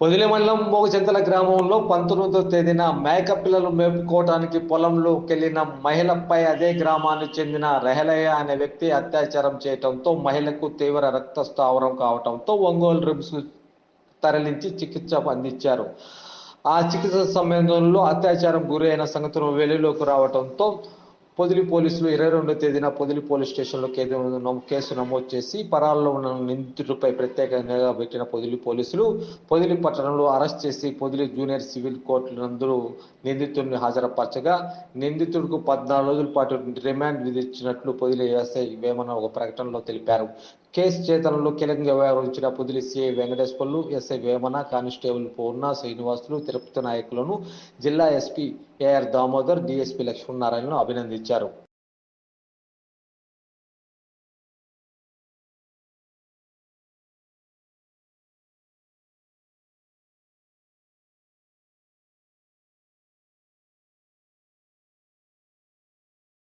పొదిలి మండలం మోగచెంతల గ్రామంలో పంతొమ్మిదో తేదీన మేక పిల్లలు మేపుకోవటానికి పొలంలోకి వెళ్ళిన మహిళపై అదే గ్రామానికి చెందిన రెహలయ్య అనే వ్యక్తి అత్యాచారం చేయటంతో మహిళకు తీవ్ర రక్తస్రావం కావడంతో ఒంగోలు రిమ్స్ తరలించి చికిత్స అందించారు. ఆ చికిత్స సమయంలో అత్యాచారం గురైన సంగతులు వెలుగులోకి రావడంతో పొదిలి పోలీసులు ఇరవై రెండో తేదీన పొదిలి పోలీస్ స్టేషన్లో కేసు కేసు నమోదు చేసి పరాల్లో ఉన్న నిందితుడిపై ప్రత్యేక నిఘా పెట్టిన పొదిలి పోలీసులు పొదిలి పట్టణంలో అరెస్ట్ చేసి పొదిలి జూనియర్ సివిల్ కోర్టు నందు నిందితుడిని హాజరుపరచగా నిందితుడికి పద్నాలుగు రోజుల పాటు రిమాండ్ విధించినట్లు పొదిలి ఎస్ఐ వేమన ఒక ప్రకటనలో తెలిపారు. కేసు చేతనంలో కీలకంగా వ్యవహరించిన Podili CI Venkateswarlu SI Vemana constable Purna Srinivasulu Tirupati నాయకులను జిల్లా ఎస్పీ ఏఆర్ దామోదర్ డిఎస్పీ లక్ష్మీనారాయణను అభినందించారు.